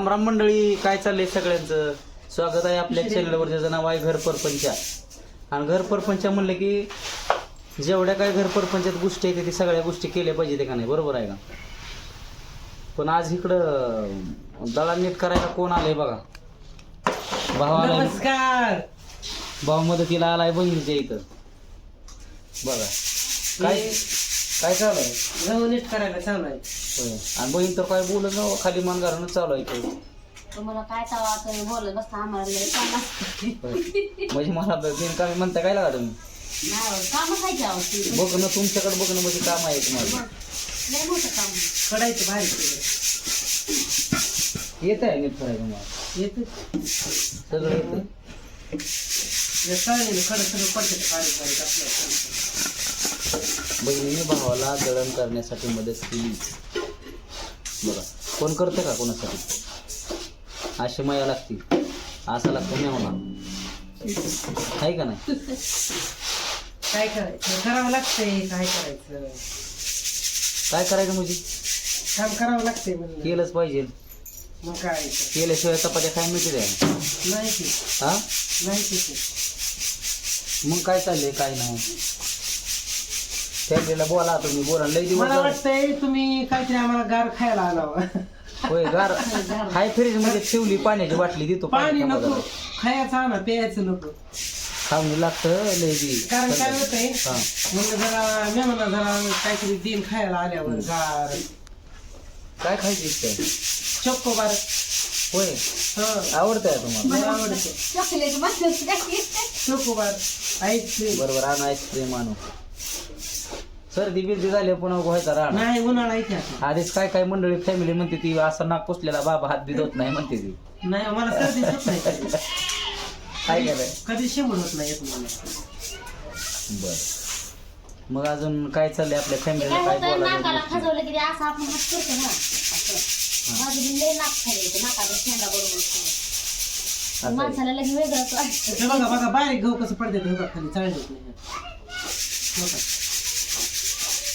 रामराम मंडळी काय चाललंय सगळ्यांचं? स्वागत आहे आपल्या चॅनलवर ज्याचं नाव आहे घर परपंचा. आणि घर परपंचा म्हणलं की जेवढ्या काय घर परपंचात गोष्टी आहेत ते सगळ्या गोष्टी केल्या पाहिजे का नाही? बरोबर आहे का? पण आज इकडं दळण नीट करायला कोण आलंय बघा? भाव आलाय. नमस्कार. भाव मदतीला आलाय बहिणीच्या इथं. बघा. काय? काय चालू आहे? गहू नीट करायला चालू आहे. होय. आणि बहीण तर काय बोलत ना खाली मान घालून चालू आहे इथं. तुम्हाला काय तवा तुम्ही बोलत बसता आम्हाला लय काम असतं. होय. म्हणजे मला बिनकामी म्हणता काय लागा तुम्ही? नाही काम खायची आवडती? बघणं तुमच्याकडे बघणं म्हणजे काम आहे तुम्हाला लय मोठं काम कडायचं केलं. येत आहे नीट करायचं मला येते. सगळं येतं. या चाळणीने सगळं पडते बारीक बारीक असलं बहिणीने भावाला दळण करण्यासाठी मदत केली. बघा कोण करते का कोणासाठी? अशी माया लागती. असं लागतं नाही म्हणा आहे का नाही? काय करायचं? करावं लागतंय काय करायचं? काय करायचं म्हणजे काम करावं लागतंय केलंच पाहिजे. मग काय. केल्याशिवाय चपात्या काय मिळते नाही हा? नाही. मग काय चाललंय काय नाही. फॅमिलीला बोला तुम्ही बोला. लई दिवस मला झाले. वाटतंय तुम्ही काहीतरी आम्हाला गार खायला आणावं होय गार. हाय फ्रीजमध्ये ठेवली पाण्याची बाटली देतो पाणी नको. खायचं आणा प्यायचं नको. लागतं लय बी. कारण काय होतंय हा. म्हणलं जरा मेहमाना जरा काहीतरी दिन खायला आल्यावर गार. काय खायची इच्छा आहे? चक्को बार. होय. हं. आवडतंय तुम्हाला? मला आवडते. चॉकलेट चोकोबार आईस्क्रीम बरोबर आणू आईस्क्रीम आणू. सर्दी बिर्दी झाली पुन्हा व्हायचा राहणार. नाही उन्हाळा इथे आता. आधीच काय काय मंडळी फॅमिली म्हणते ती असं नाक पुसलेला बाबा हात बी धुत नाही म्हणते ती. नाही मला सर्दी होत नाही कधी. काय केलंय? कधी शेंबूड होत नाही येत मला बर. मग अजून काय चाललंय आपल्या फॅमिलीला काय होतं नाकाला बोलायचं खाजवलं की ते असं आपण हात करतो ना. असं. माझं लय नाक नाकाचा शेंडा बरोबर असं. माणसाला लगे वेगळंच वाटतं. हे बघा बघा बारीक गहू कसं पडते बघा खाली चाळणी होत नाही. बघा.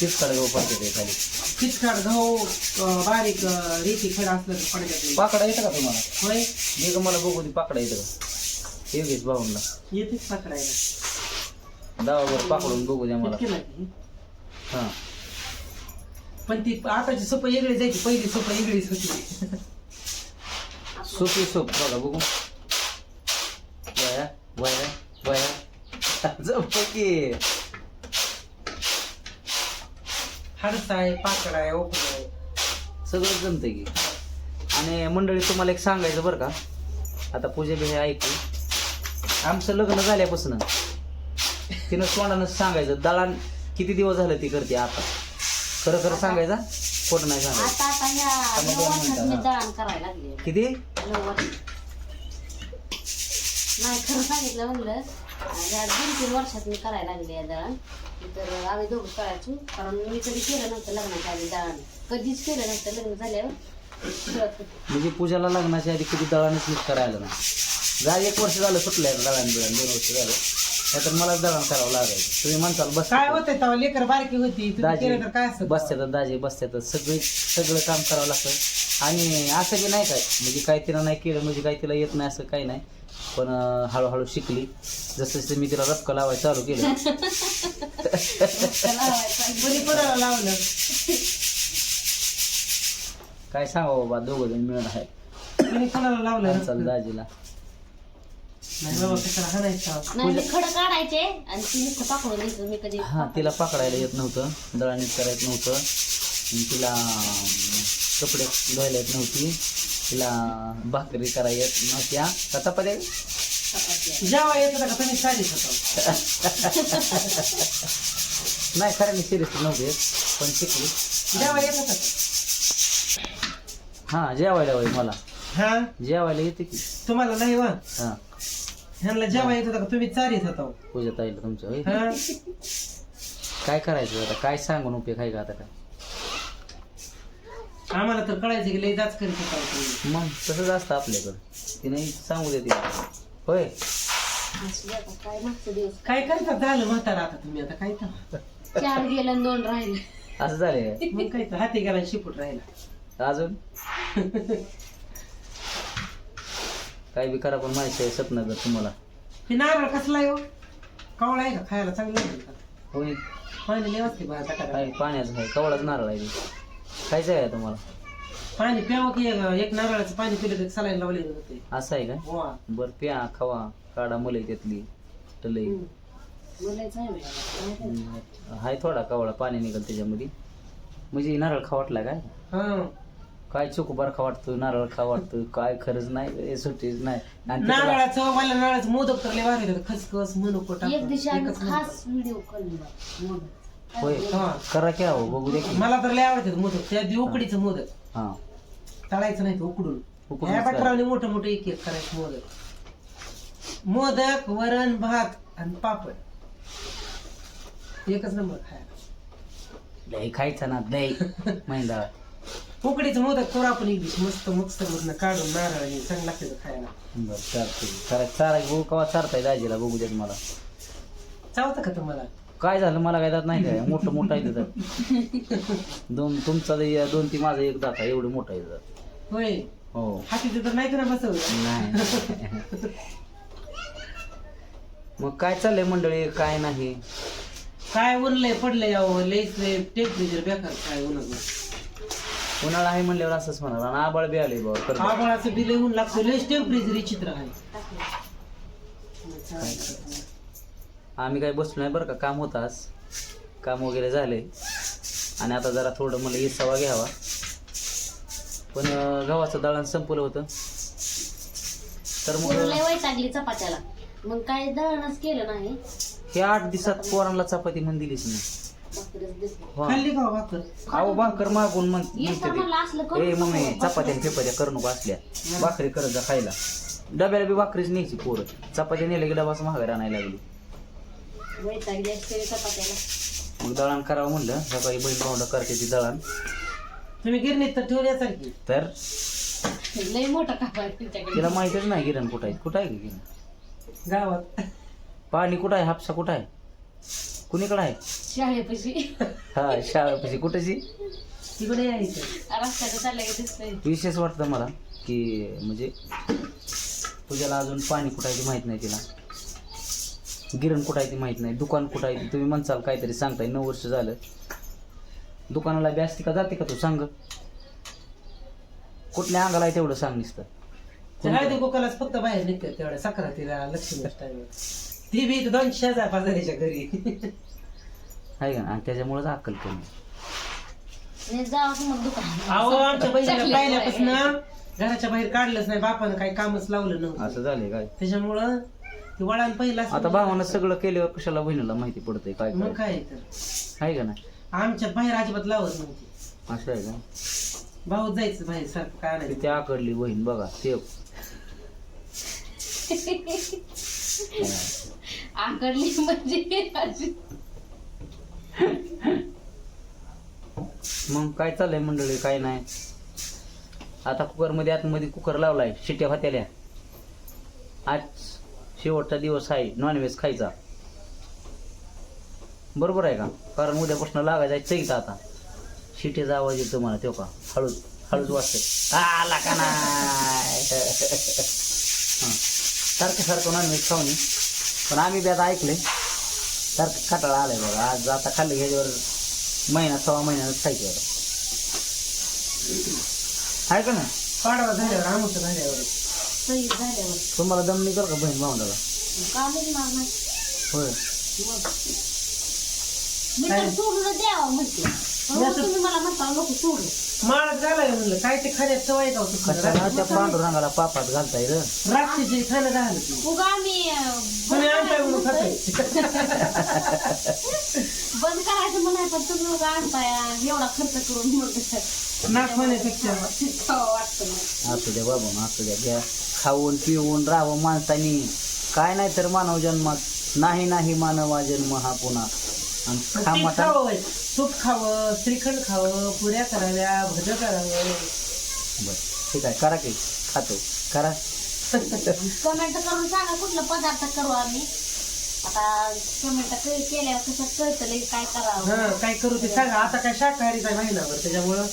तीच कडे गहू पडते खाली किचकाट गहू अं, बारीक अं, रेती खडा असलं तर पाकडा येतं का तुम्हाला? होय. मी का मला बघू दे पाकडा येतं का? हे घेस भाऊंना. येतेच पकडायला दावावर पाकडून बघू द्या मला. इतकी नाही हा. पण ती आताची सोप वेगळी जायची पहिली सोप वेगळीच होती. सोपी सोप बघा बघू. वया वया वया. जप की. हाडसा आहे पाकड आहे ओपन आहे सगळं जमतंय की. आणि मंडळी तुम्हाला एक सांगायचं बरं का? आता पूजा बी हे ऐकू आमचं लग्न झाल्यापासून तिनं तोंडानं सांगायचं दळण किती दिवस झालं ती करते आता? खरं खरं सांगायचं खोटं नाही सांगायचं. किती? नाही खरं सांगितलं म्हणलं या दोन तीन वर्षात मी करायला लागले या दळण तर आम्ही दोघं करायचो कारण मी कधी केलं नव्हतं लग्नाच्या आधी दळण कधीच केलं नव्हतं लग्न झाल्यावर. होते. म्हणजे पूजाला लग्नाच्या आधी कधी दळणच नीट करायला नाही. जा एक वर्ष झालं सुटलंय दळण बिळण दोन वर्ष झालं. नाहीतर मलाच दळण करावं लागायचं. तुम्ही म्हणताल बस काय होतंय तेव्हा? लेकर बारकी होती. तुम्ही दाजी केलं तर काय असतं? बसत्यात दाजी बसत्यात सगळे सगळं काम करावं लागतं. आणि असं बी नाही काय? म्हणजे काय तिला नाही केलं म्हणजे काय तिला येत नाही असं काही नाही. पण हळूहळू शिकली. जसं जसं मी तिला रपका लावायला चालू केलं. बरी कोणाला लावलं. काय सांगा बाबा दोघं जण मिळून आहे. कोणाला लावलं चाल दाजीला. नाही बाबा कशाला हाणायचं. नाही मी खडं काढायचे आणि ती नुसतं पाकडून द्यायचं मी कधी हा तिला पकडायला येत नव्हतं. दळणीत करायचं नव्हतं. आणि तिला कपडे धुवायला येत नव्हती. तिला भाकरी करायला येत नव्हत्या. का चपात्या. चपाती. जेव्हा येत होता का तुम्ही साडीच होता? नाही खरं सिरियस नव्हते पण शिकली. जेव्हा येत होता? हा जेवायला होय मला. हा? जेवायला येते की. तुम्हाला नाही वा? हा. ह्यांना जेव्हा येत होता का तुम्ही चारीत होता? पूजा ताईला तुमच्या होय. हा? काय करायचं आता? काय सांगून उपयोग आहे का आता काय? आम्हाला तर कळायचं की लय जाच करीत होता. मग तसंच असतं आपल्याकडं. तिने सांगू होय. असू दे आता, काय मागचं दिवस? काय करतात झालं म्हातारा आता तुम्ही आता काय तर. चार गेलं आणि दोन राहिले. असं झालंय मग काय तर हाती गेला आणि शिपूट राहिला. अजून? काय बी करा पण माहिती स्वप्न कर तुम्हाला. हे नारळ कसला आहे हो? कवळा आहे का? खायला चांगलं आहे का? होय. पाणी बा काय पाण्याचं आहे? कवळाच नारळ आहे. खायचं आहे का तुम्हाला? पाणी प्यावं की एक- एक नारळाचं पाणी पिलं तर सलाईन लावलेलं होते असं आहे का? बरं प्या खावा. काढा मलई त्यातली. टलई. बोलायच आहे. हम्म. हाय थोडा कवळा पाणी निघल त्याच्यामध्ये. म्हणजे नारळ खा वाटला काय? हा. काय चोकोबार खा वाटतो नारळ खा वाटतो काय खरंच नाही हे सुट्टीच नाही. आणि ते तुला- नारळाचं मला नारळाचं मोदक तर लय भारी होतं. खसखस मनुको एक दिवशी आम्ही एकच खास व्हिडिओ काढला मोदक. होय. करा की अहो बघू दे की. मला तर लय आवडतात मोदक. त्या दिवशी उकडीचं मोदक. हा. तळायचं नाही उकडून. उकडूनच. बटरावने मोठं मोठं एक एक करायचं मोदक. मोदक वरण भात आणि पापड. एकच नंबर खायला. लय खायचं ना लय महिंदा उकडीचं मोदक करू आपण एक मस्त मस्त मधनं काढून नारळ हे चांगलं लागतं खायला. बरं चालते चारा चारा बघू कवा चारताय दाजीला? बघू देत मला चावतं का तुम्हाला? काय झालं? मला काय दात नाही काय? मोठं मोठं आहे तिथं. दोन तुमचा दोन ती माझा एक दात आहे. एवढं मोठं आहे दात होय? हो. हाती तर नाही ना बसवलं. नाही. मग काय चाललंय मंडळी? काय नाही. काय उरलंय पडलंय अहो. लय टेम्परेचर बेकार काय उन्हात उन्हाळा आहे म्हणल्यावर असंच म्हणाल आणि आबाळ बी आले बाबा करत. आभाळाचं बिल ऊन लागतं लयच टेम्परेचर विचित्र आहे. आम्ही काय बसलो नाही बरं का काम होतं आज. काम वगैरे झाले. आणि आता जरा थोडं मला इसावा घ्यावा. पण गव्हाचं दळण संपलं होतं. तर मग वैतागली चपात्याला. मग काय दळणच केलं नाही. हे आठ दिवसात पोरांना चपाती म्हणून दिलीच नाही भाकरीच दिसली. हो. खाल्ली का भाकर? अहो भाकर मागून म्हण म्हणते असलं. करू ए नको. मम्मी चपात्या फेपात्या करू नको असल्या. भाकरी करत जा खायला. डब्याला बी भाकरीच न्यायची पोरं. चपात्या नेल्या की डबाच महागार आणायला लागली. वैतागली असते चपात्याला. मग दळण करावं म्हणलं. सकाळी बहीण भावंड करते ती दळण. तुम्ही गिरणीत तर ठेवण्यासारखी तर? लय मोठा काप आहे तुमच्याकडे. तिला माहितच नाही गिरण कुठं आहे. कुठं आहे की गिरण गावात. पाणी कुठं आहे? हापसा कुठं आहे? कुणीकडं आहे? शाळेपाशी. हा शाळापाशी. कुठेची? तिकडे यायचं. रस्त्याचं का दिसतंय. विशेष वाटतं मला की म्हणजे तुझ्याला अजून पाणी कुठं आहे ते माहीत नाही तिला. गिरण कुठं आहे ते माहीत नाही. दुकान कुठं आहे ते तुम्ही म्हणसाल काहीतरी सांगताय. नऊ वर्ष झालं. दुकानाला बी असते का? जाते का तू? सांग. कुठल्या अंगाला आहे तेवढं सांग नुसतं. हळदी कुकालाच फक्त बाहेर निघतात तेवढ्या सक्रातीला लक्ष्मी टाइम ती बी इथं दोन शेजार पाजारीच्या घरी. आहे का? आणि त्याच्यामुळेच अक्कल कमी नाही जावं मग दुकान अहो आमच्या बहिणीला चकली पाहिल्यापासून घराच्या बाहेर काढलंच नाही. बापानं काही कामच लावलं नव्हतं. असं झालंय काय? त्याच्यामुळं ते वळण पहिला आता भावानं सगळं केल्यावर कशाला बहिणीला माहिती पडतंय काय मग काय काय तर. आहे का नाही? आमच्या बाहेर अजिबात लावत नव्हती. असं आहे का? भाऊ जायचं बाहेर सारखं काय नाही किती आकडली बहीण बघा ते. आकडली म्हणजे अशी. मग काय चाललंय मंडळी काय नाही? आता कुकरमध्ये आतमध्ये कुकर लावलाय शिट्या होत्याल्या आज शेवटचा दिवस आहे नॉनव्हेज खायचा. बरोबर आहे का? कारण उद्यापासून लागायचा आहे चैत आता. शिटीचा आवाज येतो मला तेव्हा का? हळूच हळूच वाजते आला का नाही? सारखं सारखं नॉनव्हेज खाऊन पण आम्ही बी आता ऐकले सारखं खटाळा आलाय बघा. आज आता खाल्लं ह्याच्यावर महिना सव्वा महिन्यानंच खायचं आता आहे का ना पाडवा झाल्यावर आमचं झाल्यावर सही झाल्यावर. तुम्हाला दम नाही कर का बहीण भावंडाला कामच होय. मग. मी तर सोडून द्यावं म्हणते. पण मग तुम्ही मला म्हणता नको सोडू. माळच घालाय म्हणलं. काय ते खाण्यात सवय का कशाला? त्या पांडुरंगाला पापात घालताय र. राक्षसी खाणं झालं ते. उगा आम्ही अं, कोणी आणताय म्हणून खाताय बंद करायचं म्हणाय पण तुम्ही उगा आणताय. एवढा खर्च करून मग नाक होण्यापेक्षा. खावं वाटतं मग. असू द्या बाबा मग असू द्या घ्या. खाऊन पिऊन राहावं माणसानी. काय नाही तर मानव जन्मात. नाही नाही मानवा जन्म हा पुन्हा. आणि खा तूप मटण खावं तूप खावं श्रीखंड खावं पुऱ्या कराव्या भज करावं. बर ठीक आहे. करा की. खातो. करा. कमेंट करून सांगा कुठला पदार्थ करू आम्ही. आता कमेंट केल्यावर कसं कळतं लई काय करावं. हा काय करू ते सांगा. आता काय शाकाहारीचा महिनाभर त्याच्यामुळं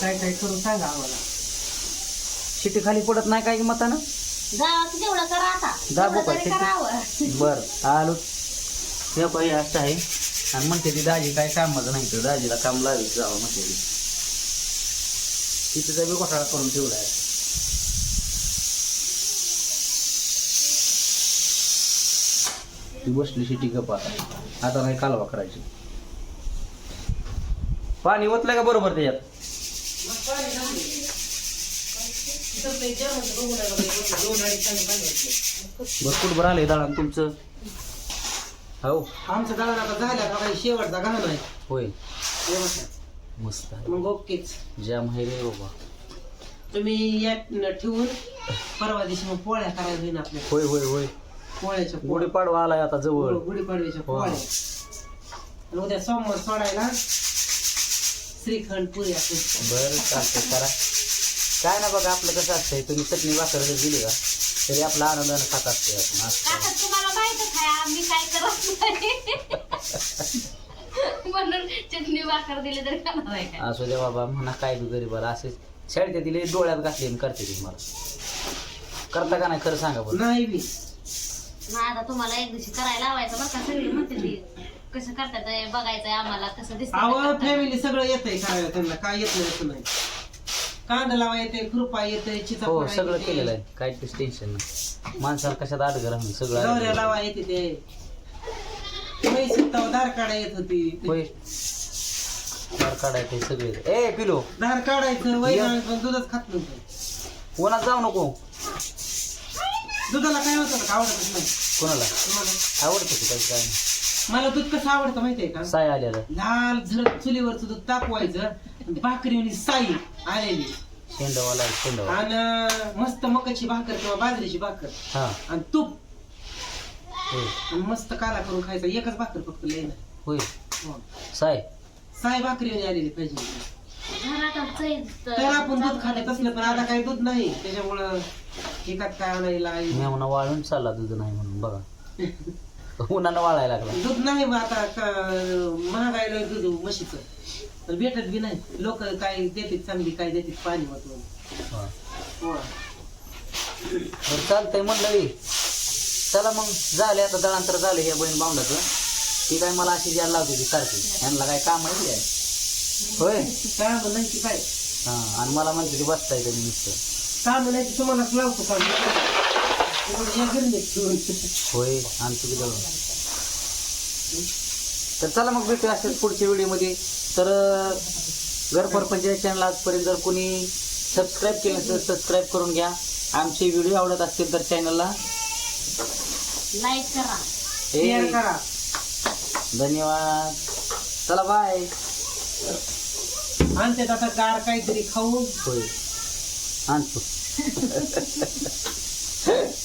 काय काय करू सांगा आम्हाला. शिटी खाली पडत नाही काय की मतानं करा आता. दाबू तेवढं? तरी बर आलो. हे काही असं आहे. आणि म्हणते ती दाजी काय कामाचं नाही तर दाजीला काम लावीत जावं म्हणते ती. तिथं बी घोटाळा करून ठेवला आहे. ती बसली शिटी गप आता आता नाही कालवा करायची. पाणी ओतलं का बरोबर त्याच्यात? भरपूर बरं आलंय दळण तुमचं. हो. आमचं दळण आता झालं का काही शेवटचा घाण आहे होय. मस्त आहे. मग ओकेच. जाम आहे रे बाबा. तुम्ही या न ठेवून परवा दिवशी मग पोळ्या करायला होईन आपल्या होय होय होय. पोळ्याच्या पोळ्या. गुढीपाडवा आलाय आता जवळ. गुढीपाडव्याच्या हो. पोळ्या. आणि उद्या सोमवार सोडायला श्रीखंड पुरी आपण बर चालतंय करा. काय ना बघा आपलं कसं असतंय तुम्ही चटणी भाकर जर दिली का तरी आपला आनंदाने खात आपण असं काका तुम्हाला माहितच आहे आम्ही काय करत नाही? म्हणून चटणी भाकर दिली तरी खाणार आहे. काय असू द्या बाबा म्हणा काय बी गरीबाला असेच शाळेत तिले डोळ्यात घातली आणि करते ती मला. करता का नाही खरं सांगा बरं. नाही बी. नाही आता तुम्हाला एक दिवशी करायला लावायचं बरं का सगळी म्हणते ती. कसं करतात बघायचंय आम्हाला कसं दिसत फॅमिली सगळं येतंय करायला त्यांना काय येत नाही असं नाही. कांदा लावा येते खुरपा येते हो सगळं. केलेलं आहे. काय तेच टेन्शन नाही. माणसाला कशात राहून सगळं लावा येते ते. दार काढा येत होती. होय. दार काढायचे सगळे. ए पिलो. दार काढायचं. वैरण पण दूधच खात नव्हतं. कोणाला जाऊ नको. दुधाला काय होतं? का आवडतच नाही. कोणाला? आवडतं की काही काय नाही. मला दूध कसं आवडतं माहितीये का? साय आलेलं. लाल झरत चुलीवरचं दूध तापवायचं आणि भाकरी साई आलेली. शेंडवाला शेंडवा आणि मस्त मकाची भाकर किंवा बाजरीची भाकर. हा. आणि तूप. होय. आणि मस्त काला करून खायचा. एकच भाकर फक्त नाही. होय. हो. साय साई भाकरी आलेली पाहिजे. घरात तर. आपण दूध खात असलं पण आता काही दूध नाही. त्याच्यामुळं एकात काय आणायला आई. मी म्हणा वाळून चालला दूध नाही म्हणून बघा. उन्हानं वाळायला लागला. दूध नाही मग आता का- महागायला दूध म्हशीचं. पण भेटत बी नाही. लोक काय देतात चांगली काय देतात पाणी वाटून हा. हो. बरं चालतंय म्हणलं बी. चला मग झाले आता दळांतर झाले हे बहीण बावंडाचं ती काय मला अशी द्यायला लावते ती सारखी. यांना काय काम आहे काय? होय? काम नाही की काय? हा आणि मला म्हणते ती बसताय तुम्ही नुसतं. काम नाही की तुम्हालाच लावतो काम. होय आणि तुम्ही दळून तर चला मग भेटू असेच पुढच्या व्हिडिओमध्ये. तर अं, घर परपंच या चॅनल आजपर्यंत जर कोणी सबस्क्राईब केलं तर सबस्क्राईब करून घ्या. आमचे व्हिडिओ आवडत असतील तर चॅनलला लाईक करा. शेअर करा. धन्यवाद. चला बाय आणि त्यात आता गार काहीतरी खाऊन होय. आणतो